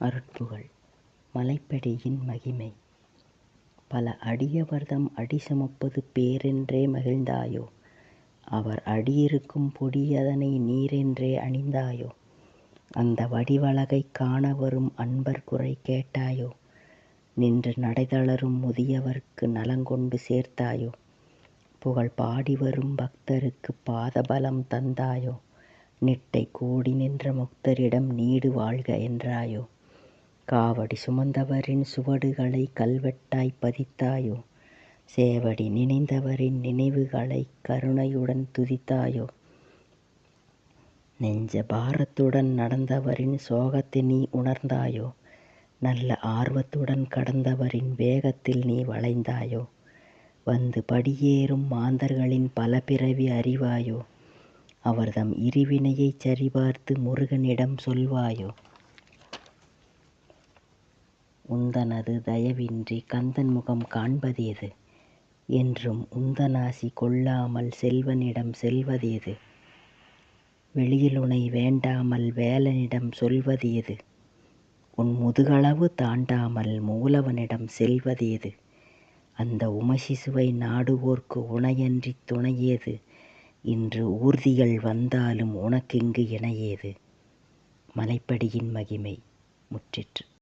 அருட்புகழ் மலைப்படியின் மகிமை. பல அடியவர்தம் அடி சுமப்பது பேரென்றே மகிழ்ந்தாயோ? அவர் அடியிருக்கும் பொடியதனை நீரென்றே அணிந்தாயோ? அந்த வடிவழகைக் காணவரும் அன்பர் குறை கேட்டாயோ? நின்று நடைதளரும் முதியவர்க்கு நலங்கொண்டு சேர்த்தாயோ? புகழ் பாடிவரும் பக்தருக்குப் பாதபலம் தந்தாயோ? நிட்டை கூடி நின்ற முக்தரிடம் நீடு வாழ்க என்றாயோ? காவடி சுமந்தவரின் சுவடுகளைக் கல்வெட்டாய்ப் பதித்தாயோ? சேவடி நினைந்தவரின் நினைவுகளைக் கருணையுடன் துதித்தாயோ? நெஞ்ச பாரத்துடன் நடந்தவரின் சோகத்தை நீ உணர்ந்தாயோ? நல்ல ஆர்வத்துடன் கடந்தவரின் வேகத்தில் நீ வளைந்தாயோ? வந்து படியேறும் மாந்தர்களின் பல பிறவி அறிவாயோ? அவர்தம் இருவினையைச் சரிபார்த்து முருகனிடம் சொல்வாயோ? உந்தனது தயவின்றி கந்தன் முகம் காண்பதேது? என்றும் உந்தனாசி கொள்ளாமல் செல்வனிடம் செல்வதேது? வெளியிலுனை வேண்டாமல் வேலனிடம் சொல்வதேது? உன் முதுகளவு தாண்டாமல் மூலவனிடம் செல்வதேது? அந்த உமசிசுவை நாடுவோர்க்கு உனையன்றித் துணையேது? இன்று ஊர்திகள் வந்தாலும் உனக்கிங்கு இணையேது? மலைப்படியின் மகிமை முற்றிற்று.